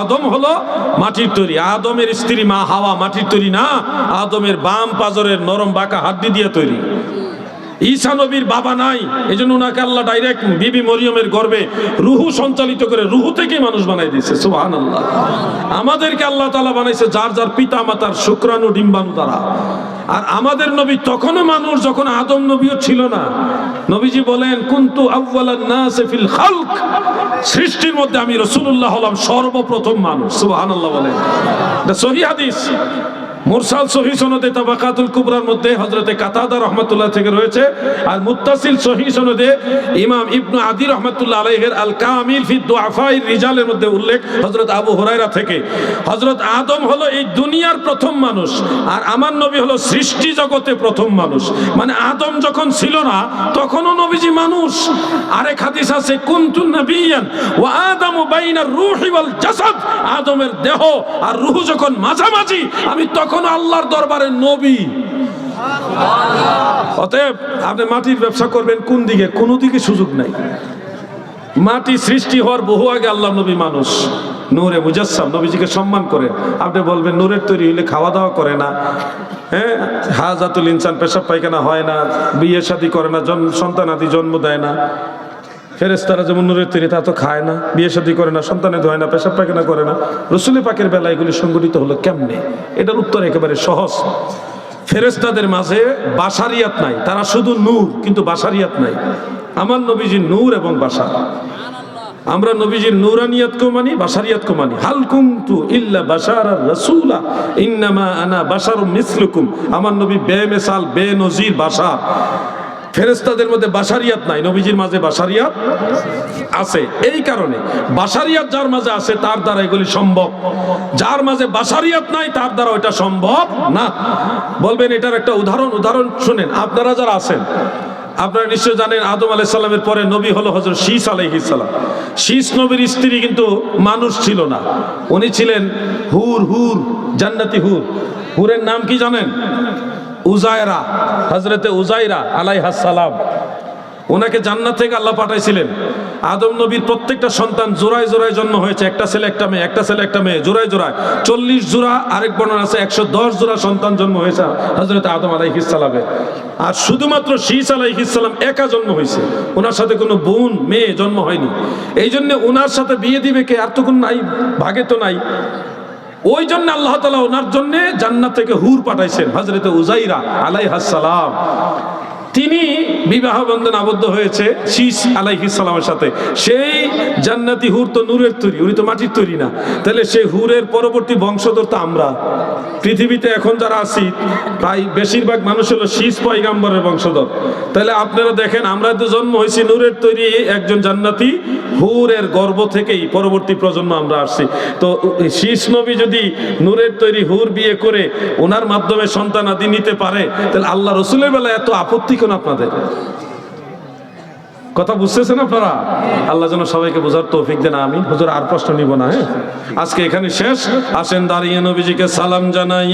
আদম হলো মাটির তৈরি। আদমের স্ত্রী মা হাওয়া মাটির তৈরি না, আদমের বাম পাজরের নরম বাঁকা হাড্ডি দিয়ে তৈরি। ঈসা নবীর বাবা নাই এই জন্য ওনাকে আল্লাহ ডাইরেক্ট বিবি মরিয়মের গর্বে রুহু সঞ্চালিত করে রুহু থেকে মানুষ বানাই দিয়েছে সুহান আল্লাহ আমাদেরকে আল্লাহ তালা বানাইছে, যার যার পিতা মাতার শুক্রাণু, ডিম্বাণু দ্বারা। আর আমাদের নবী তখনও মানুষ যখন আদম নবীও ছিল না। নবীজি বলেন, কুন্তু আব্বাল খালক। সৃষ্টির মধ্যে আমি রসুল্লাহ হলাম সর্বপ্রথম মানুষ সুবাহ বলেন। সহি মুরসাল সহি সনদে তাবাকাতুল কুবরার মধ্যে হযরতে কাতাদা রহমাতুল্লাহ থেকে রয়েছে। আর মুত্তাসিল সহি সনদে ইমাম ইবনু আদি রহমাতুল্লাহ আলাইহির আল কামিল ফি দুআফাই রিজালের মধ্যে উল্লেখ হযরত আবু হুরায়রা থেকে। হযরত আদম হলো এই দুনিয়ার প্রথম মানুষ আর আমার নবী হলো সৃষ্টি জগতে প্রথম মানুষ। মানে আদম যখন ছিল না, তখনও নবীজি মানুষ। আরেক হাদিস আছে, কুনতুন নাবিয়ান ওয়া আদামু বাইনা রূহি ওয়াল জাসাদ। আদমের দেহ আর রূহ যখন মাঝামাঝি, আমি তখন আল্লাহর দরবারে নবী। অতএব আপনি মাটির ব্যবসা করবেন কোন দিকে? কোনো দিকে সুযোগ নাই। মাটি সৃষ্টি হওয়ার বহু আগে আল্লাহ নবী মানুষ। নূরে মুজাসসাম নবীজিকে সম্মান করে। আপনি বলবেন, নূরের তৈরি হইলে খাওয়া দাওয়া করে না। হ্যাঁ? হাজাতুল ইনসান পেশাব পায়খানা হয় না। বিয়ে শাদী করে না সন্তান আদি জন্ম দেয় না। ফেরেস্তারা যেমন নূরের তৈরি, তা তো খায় না, বিয়ে শাদী করে না, সন্তানে হয় না, পেশাব পায়খানা করে না। রসুলি পাকের বেলা এগুলি সংগঠিত হলো কেমনে? এটার উত্তর একেবারে সহজ। ফেরেস্তাদের মাঝে বাসারিয়াত নাই, তারা শুধু নূর, কিন্তু বাসারিয়াত নাই। আমার নবীজি নূর এবং বাসা আমরা নবীজির নূরানিয়াতকেও মানি বাসারিয়াতকেও মানি। হাল কুমতু ইল্লা আর রাসূলা, ইন্নামা আনা বাশারুম মিসলুকুম। আমার নবী বেমিসাল, বেনজির বাশার। ফেরেস্তাদের মধ্যে বাসারিয়াত নাই, নবীজির মাঝে বাসারিয়াত আছে। এই কারণে বাসারিয়াত যার মাঝে আছে, তার দ্বারা এগুলি সম্ভব। যার মাঝে বাসারিয়াত নাই, তার দ্বারা ওইটা সম্ভব না। বলবেন, এটার একটা উদাহরণ উদাহরণ শুনেন। আপনারা যারা আছেন, আপনারা নিশ্চয় জানেন, আদম আলাইসাল্লামের পরে নবী হলো হজরত শীষ আলাইহিসাল্লাম শীষ নবীর স্ত্রী কিন্তু মানুষ ছিল না। উনি ছিলেন হুর হুর, জান্নাতি হুর। হুরের নাম কি জানেন? উজায়রা হজরতে উজাইরা আলাইহাসালাম ওনাকে জান্নাত থেকে আল্লাহ পাঠাইছিলেন। আদম নবীর প্রত্যেকটা সন্তান জোড়ায় জোড়ায় জন্ম হয়েছে। একটা ছেলে, একটা মেয়ে, একটা ছেলে, একটা মেয়ে, জোড়ায় জোড়ায়। চল্লিশ জোড়া, আরেক বর্ণনা আছে, একশো দশ জোড়া সন্তান জন্ম হয়েছে হজরত আদম আলাইহিসালামের আর শুধুমাত্র শীষ আলাইহিসালাম একা জন্ম হয়েছে। ওনার সাথে কোনো বোন, মেয়ে জন্ম হয়নি। এই জন্য ওনার সাথে বিয়ে দিবে কে? আর তো কোনো নাই, ভাগে তো নাই। ওই জন্য আল্লাহ তালা ওনার জন্য জান্নাত থেকে হুর পাঠাইছেন হজরত উজাইরা আলাইহাসালাম তিনি বিবাহ বন্ধন আবদ্ধ হয়েছে শীষ আলাইহিসালামের সাথে। সেই জান্নাতি হুর তো নূরের তৈরি, উনি তো মাটির তৈরি না। তাহলে সেই হুরের পরবর্তী বংশধর তো আমরা। পৃথিবীতে এখন যারা আছি, প্রায় বেশিরভাগ মানুষ হলো শীষ পয়গাম্বরের বংশধর। তাহলে আপনারা দেখেন, আমরা তো জন্ম হয়েছি নূরের তৈরি একজন জান্নাতি হুরের গর্ভ থেকেই পরবর্তী প্রজন্ম আমরা আসছি। তো শীষ নবী যদি নূরের তৈরি হুর বিয়ে করে, ওনার মাধ্যমে সন্তান আদি নিতে পারে, তাহলে আল্লাহ রসুলের বেলায় এত আপত্তি কেন আপনাদের? কথা বুঝতেছেন আপনারা? আল্লাহ যেন সবাইকে বোঝার তৌফিক দেন আমি হুজুর, আর প্রশ্ন নিব না হ্যাঁ? আজকে এখানে শেষ। আসেন দাঁড়িয়ে নবীজিকে সালাম জানাই।